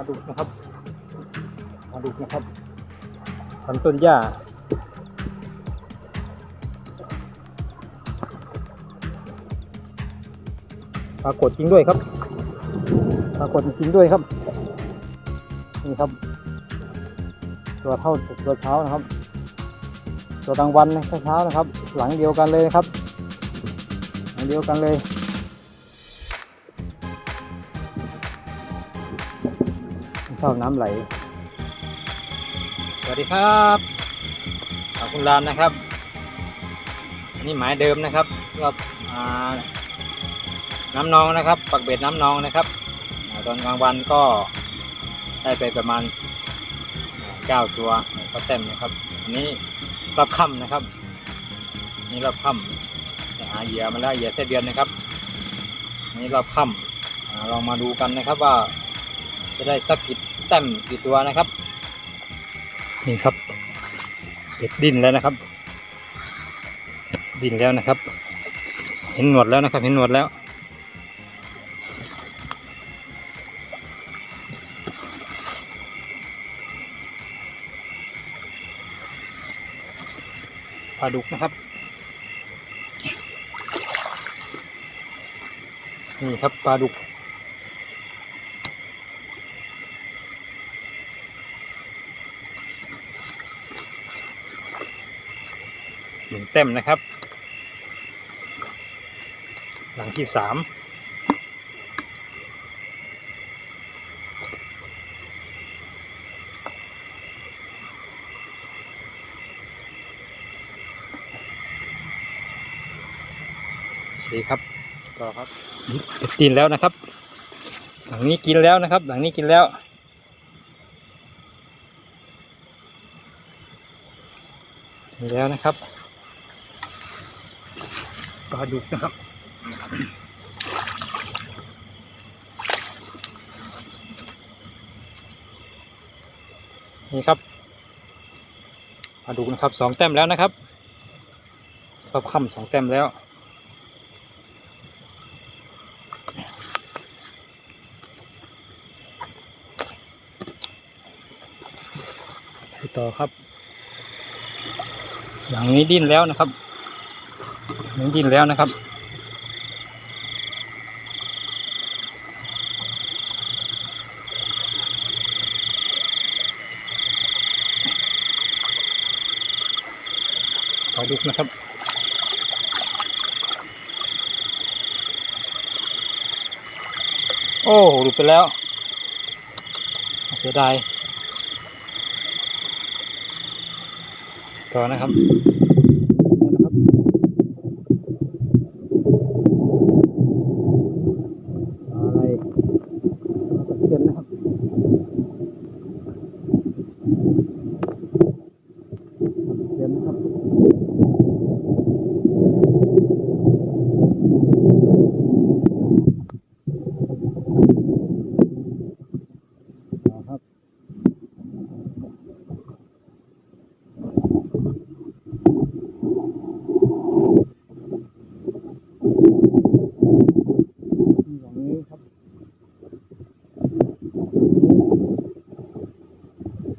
มาดุนะครับ มาดุนะครับพันต้นหญ้าปรากฏจริงด้วยครับปรากฏจริงด้วยครับ นี่ครับ ตัวเท่าตัวเช้านะครับ ตัวกลางวันนะเช้านะครับ หลังเดียวกันเลยนะครับ หลังเดียวกันเลย ชอบน้ำไหล สวัสดีครับขอบคุณรามนะครับ อันนี้หมายเดิมนะครับรอบน้ำนองนะครับ ปักเบ็ดน้ำนองนะครับ ตอนกลางวันก็ได้ไปประมาณเก้าตัวก็เต็มนะครับ อันนี้รอบค่ำนะครับอันนี่รอบค่ำหาเหยื่อมาแล้วเหยื่อเส้เดือนนะครับอันนี้รอบค่ำอ่าลองมาดูกันนะครับว่าจะได้สักกี่ ต้มกี่ตัวนะครับ นี่ครับเด็ดดินแล้วนะครับ ดินแล้วนะครับ เห็นหนวดแล้วนะครับ เห็นหนวดแล้ว ปลาดุกนะครับ นี่ครับปลาดุก หนึ่งเต็มนะครับ หลังที่สามดีครับต่อครับกินแล้วนะครับ หลังนี้กินแล้วนะครับ หลังนี้กินแล้วกินแล้วนะครับ ปลาดุกนะครับนี่ครับปลาดุกนะครับสองแต้มแล้วนะครับรอบค่ำสองแต้มแล้วไปต่อครับ อย่างนี้ดิ้นแล้วนะครับ หนี้ดิ้นแล้วนะครับขอดูนะครับโอ้หลุดไปแล้ว เสียดาย ต่อนะครับ อะไรตะเพียนนะครับตะเพียนนะครับเอาครับ อย่างนี้ครับ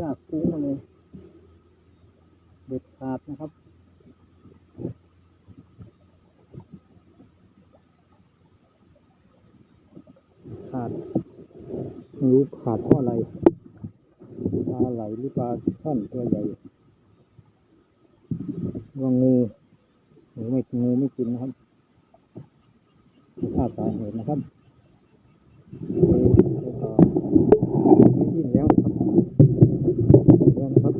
ยากฟุ้งมาเลย เด็ดขาดนะครับ ขาดไม่ รู้ขาดเพราะอะไรปลาไหลหรือปลาท่อนตัวใหญ่ว่างูหรือไม่งูไม่กินนะครับคือาสาเหตุนะครับไปต่อไม่ดิ้นแล้วครับแล้วนะครับ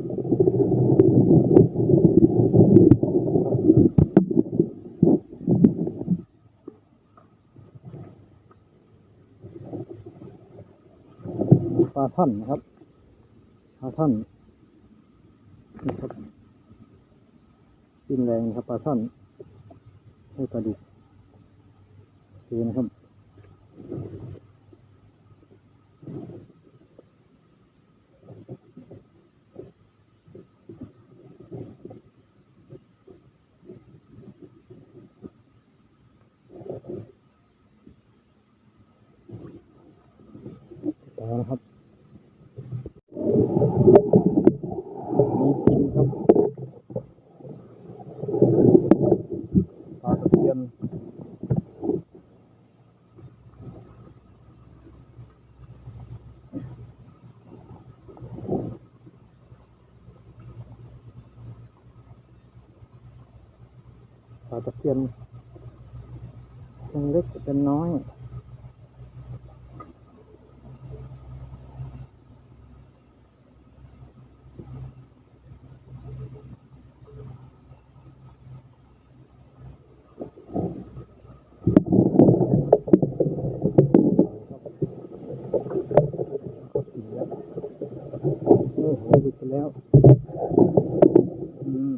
ปลา ท่อนนะครับปลาท่อนนี่ครับกินแรงนะครับปลาท่อนให้ปลาดุกดูนนะครับ ลาตะเพียนเป็นเล็กเป็นน้อย โอ้โหหลุดไปแล้วอืม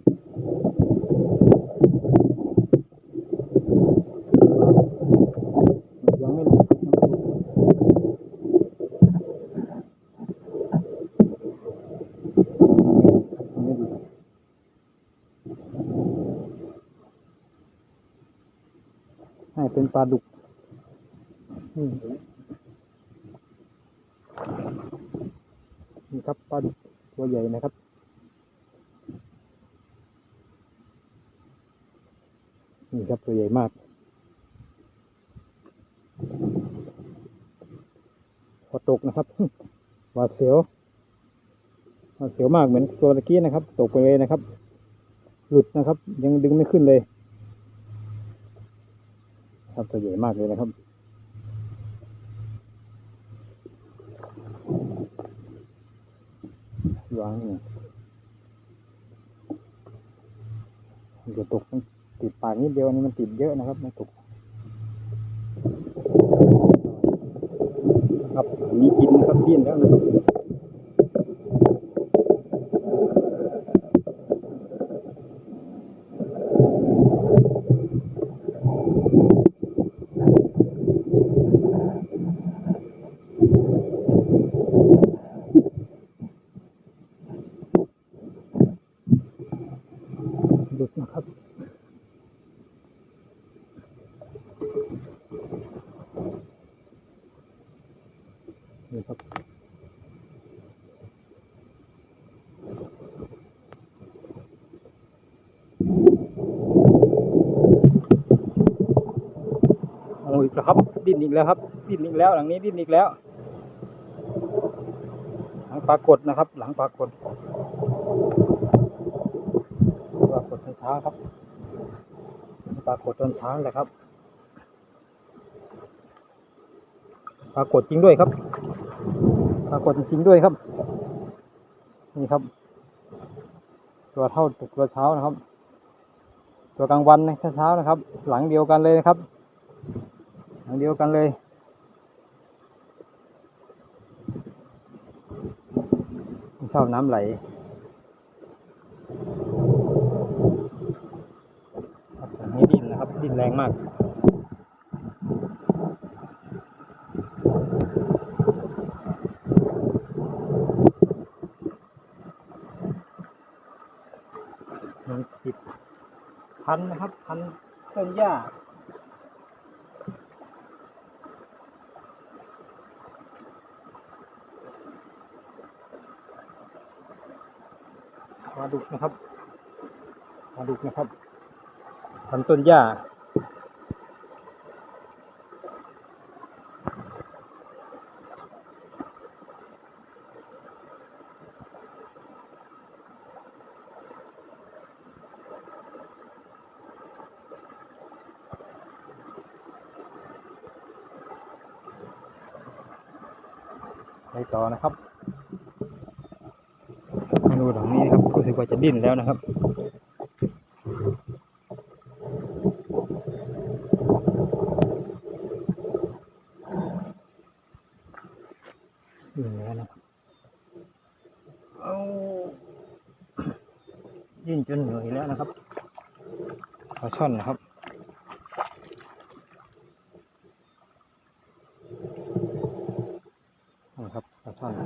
ยังไม่หลุดยังไม่หลุดยังไม่หลุดให้ เป็นปลาดุกนี่ครับปลาดุกตัวใหญ่นะครับนี่ครับตัวใหญ่มากพอตกนะครับหวาดเสียวหวาดเสียวมากเหมือนตัวตะกี้นะครับ ตกไปเลยนะครับ หลุดนะครับ ยังดึงไม่ขึ้นเลย ครับตัวใหญ่มากเลยนะครับวางเนี่มันจะตกมันติดปากนิดเดียวอันนี้มันติดเยอะนะครับมันตกครับอันนี้กินครับกินแล้วนะครับหลุดนะครับ นี่ครับ โอ้ยครับ ดิ้น อีกแล้วครับ ดิ้นอีกแล้ว หลังนี้ดิ้นอีกแล้ว หลังปรากฏนะครับ หลังปรากฏปรากฏตอนเช้าครับ ปรากฏตอนเช้าแหละครับ ปรากฏจริงด้วยครับ ปรากฏจริงด้วยครับ นี่ครับ ตัวเท่าตัวเช้านะครับ ตัวกลางวันในเช้านะครับ หลังเดียวกันเลยนะครับ หลังเดียวกันเลยชอบน้ำไหลนนี้ดินนะครับ ดินแรงมากมันติดพันนะครับ พันต้นหญ้า มาดุนะครับ มาดุนะครับทันต้นหญ้าไปต่อนะครับเมนูหลังนี้นะครับรู้สึกว่าจะดิ้ นแล้วนะครับดิ้นแล้วนะครับเอาดิ้นจนเหนื่อยแล้วนะครับปลาช่อนนะครับปลาช่อนไป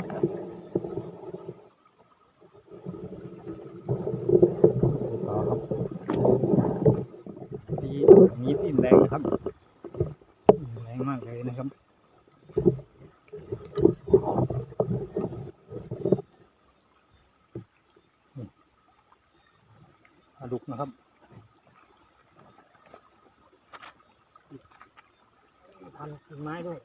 ต่อครับดีมีดิ้นแรงนะครับแรงมากเลยนะครับ ปลาดุกนะครับพันต้นไม้ด้วย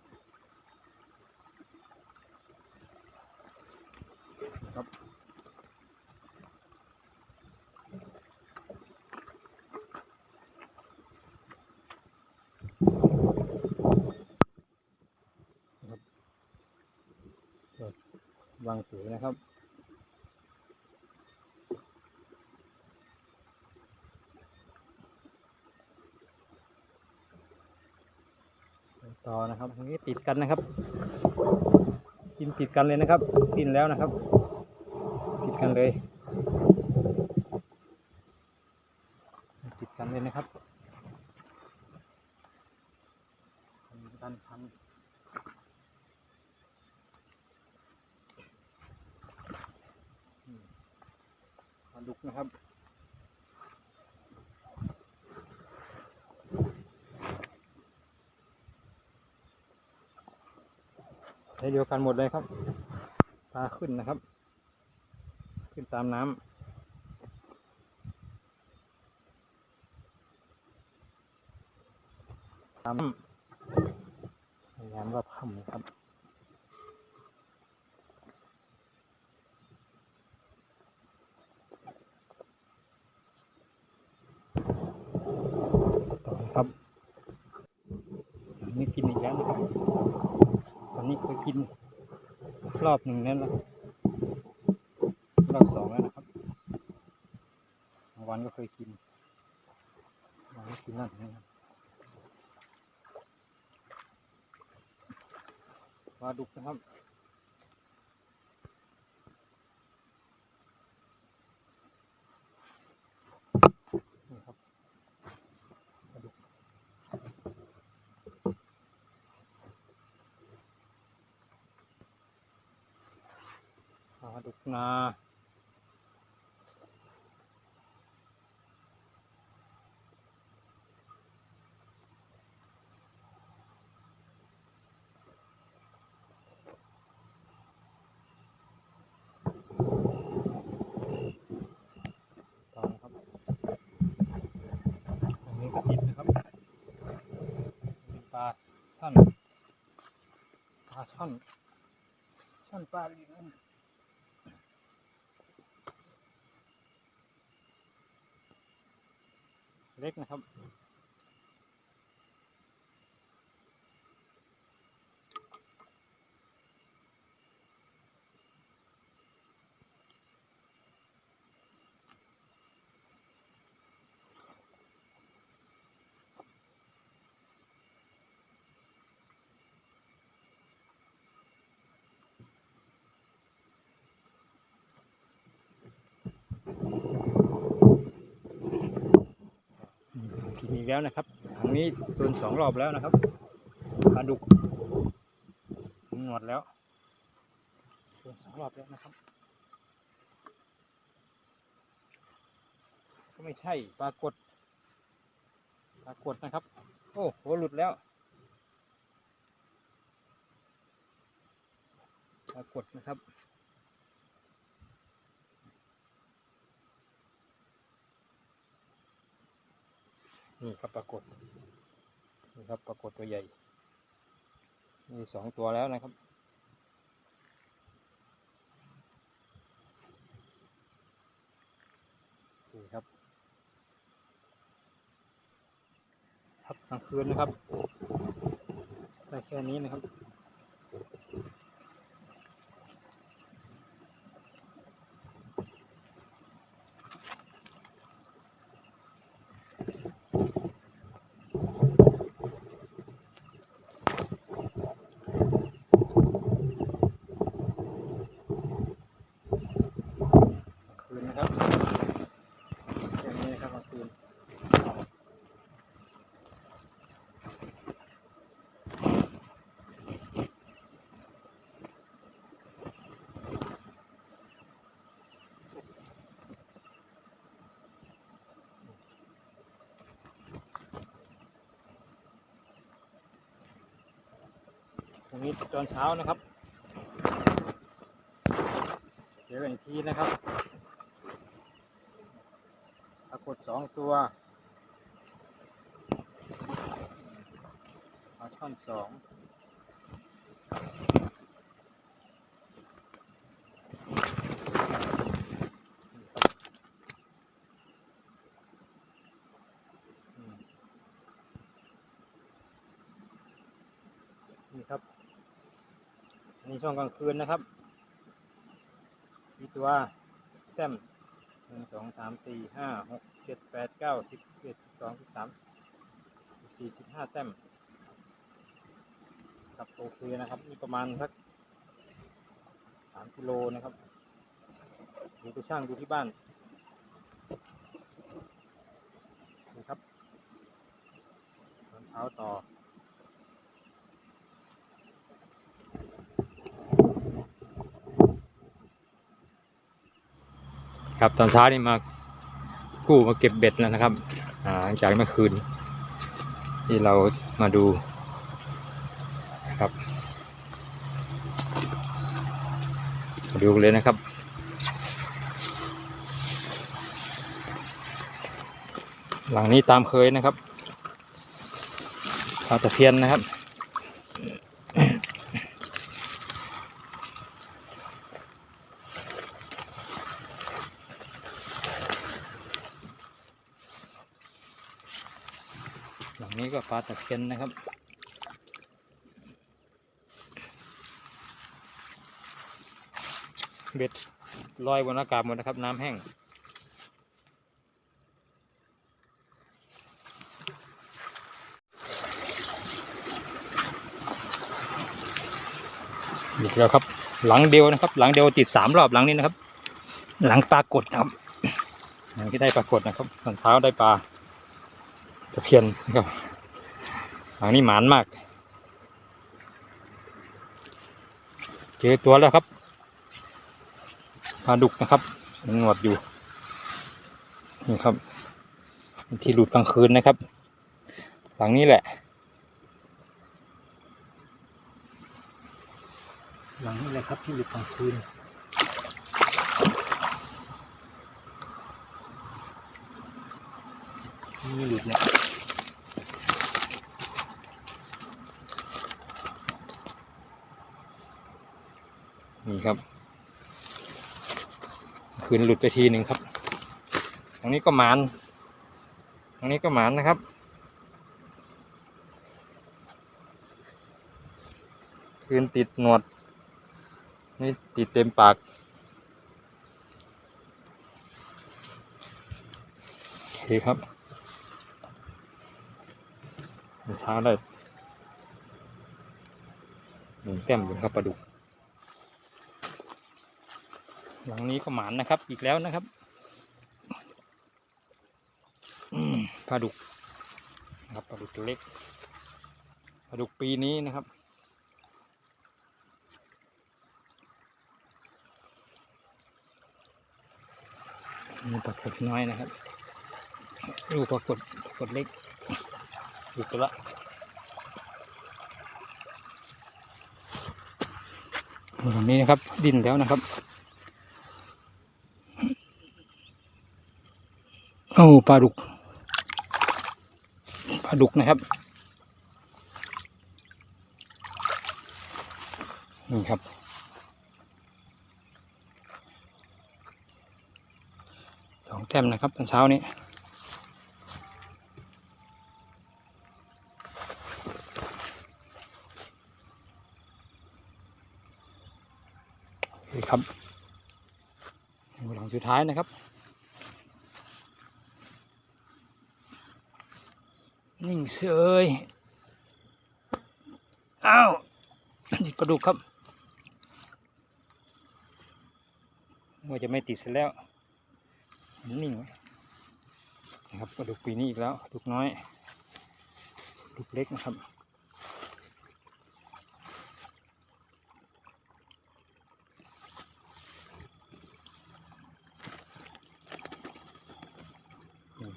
ครับ วางสูนะครับ ต่อนะ ครับตรงนี้ติดกันนะครับ กินติดกันเลยนะครับ กินแล้วนะครับ ติดกันเลย ติดกันเลยนะครับพันพันพันอืมปลาดุกนะครับ ใช้เดียวกันหมดเลยครับปลาขึ้นนะครับ ขึ้นตามน้ำตามพยายามว่าถ้ำนะครับ ต่อนะครับอันนี้กินอีกแล้วนะครับ ตอนนี้เคยกิน รอบหนึ่งแล้วนะครับรอบสองแล้วนะครับวันก็เคยกินวันก็กินนั่นนะครับปลาดุกนะครับนี่ครับปลาดุก ปลาดุก นาต่อนะครับอันนี้ก็ติดนะครับเป็นปลาช่อนปลาอนช่อน ปลาลีนน เล็กนะครับ อืมกิน อีกแล้วนะครับครั้งนี้โดนสองรอบแล้วนะครับปลาดุกหมดแล้วโดนสองรอบแล้วนะครับ ก็ไม่ใช่ปลากดปลากดนะครับ โอ้โหหลุดแล้วปลากดนะครับ นี่ครับปรากฏนี่ครับปรากฏตัวใหญ่มีสองตัวแล้วนะครับ นี่ครับครับกลางคืนนะครับได้แค่นี้นะครับ คืนนะครับแค่นี้นะครับกลางคืนต รงนี้ตอนเช้านะครับเดี๋ยวกันอีกทีนะครับปรากฏสองตัวปลาช่อนสองอืม นี่ครับอันช่วงกลางคืนนะครับมีตัวแต้มหนึ่งสองสามสี่ห้าหกเจ็ดแปดเก้าสิบเอ็ดสิบสองสิบสามสิบสี่สิบห้าแต้มครับโอเคนะครับนี่ประมาณสักสามกิโลนะครับดูไปช่างดูที่บ้านนี่ครับตอนเช้าต่อ ครับ ตอนเช้านี่มากู้มาเก็บเบ็ดแล้วนะครับหลังจากเมื่อคืน ที่เรามาดูครับมาดูเลยนะครับหลังนี้ตามเคยนะครับปลาตะเพียนนะครับ หลังนี้ ก็ปลาตะเพียนนะครับ เบ็ดลอยบนอากาศหมดนะครับ น้ำแห้งอีกแล้วครับ หลังเดียวนะครับ หลังเดียวติดสามรอบหลังนี้นะครับ หลังปลากดนะครับหลังที่ได้ปลากดนะครับตอนเช้าได้ปลาตะเพียนนะครับ หลังนี้หมานมาก เจอตัวแล้วครับปลาดุกนะครับหนวดอยู่นี่ครับ ที่หลุดกลางคืนนะครับ หลังนี้แหละ หลังนี้แหละครับที่หลุดกลางคืนนี่หลุดเนี่ย นี่ครับ คืนหลุดไปทีหนึ่งครับ ตรงนี้ก็หมาน ตรงนี้ก็หมานนะครับ คืนติดหนวด นี่ติดเต็มปาก โอเคครับเช้าได้หนึ่งแต้มอยู่ครับปลาดุก หลังนี้ก็หมานนะครับ อีกแล้วนะครับปลาดุกนะครับปลาดุกเล็กปลาดุกปีนี้นะครับมีปลากดน้อยนะครับดูปลากดปลากดเล็กดูตัวละตรงนี้นะครับ ดินแล้วนะครับ โอ้ปลาดุกปลาดุกนะครับนี่ครับ สองแต้มนะครับตอนเช้านี้ครับหลังสุดท้ายนะครับ นิ่ง เสยอ้าวติดปลาดุกครับว่าจะไม่ติดเสร็จแล้วนิ่งนะครับปลาดุกปีนี้อีกแล้วดุกน้อยดุกเล็กนะครับ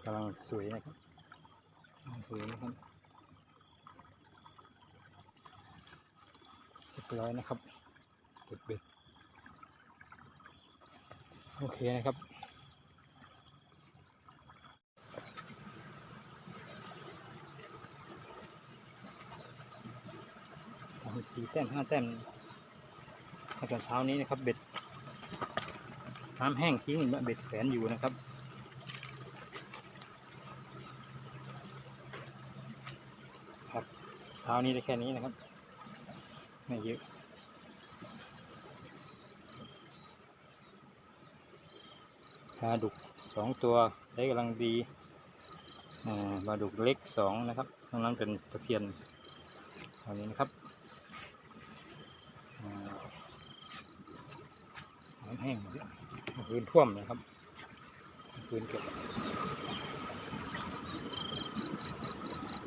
กำลังสวยนะครับ สวยนะครับเรียบร้อยนะครับเบ็ดโอเคนะครับสามสี่แต้มห้าแต้มตอนเช้านี้นะครับเบ็ดน้ำแห้งทิ้งเบ็ดแขวนอยู่นะครับ ช้านี้ได้แค่นี้นะครับ ไม่เยอะปลาดุกสองตัวได้กำลังดีปลาดุกเล็กสองนะครับตรงนั้นเป็นตะเพียนอันนี้นะครับน้ำแห้งหมดแล้วพื้นท่วมนะครับพื้นเก็บ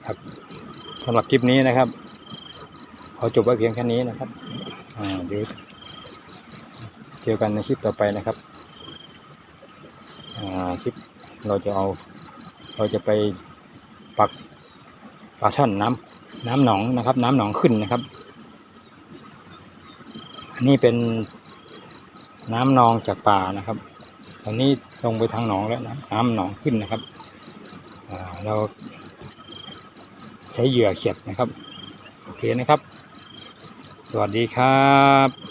ครับ สำหรับคลิปนี้นะครับขอจบไว้เพียงแค่นี้นะครับเดี๋ยวเจอกันในคลิปต่อไปนะครับคลิปเราจะเอาเราจะไปปักปลาช่อนน้ำน้ำหนองนะครับ น้ำหนองขึ้นนะครับอันนี้เป็นน้ำนองจากป่านะครับ ตอนนี้ลงไปทางหนองแล้วนะน้ำหนองขึ้นนะครับเรา ช้เหยื่อเขียดนะครับ โอเคนะครับ สวัสดีครับ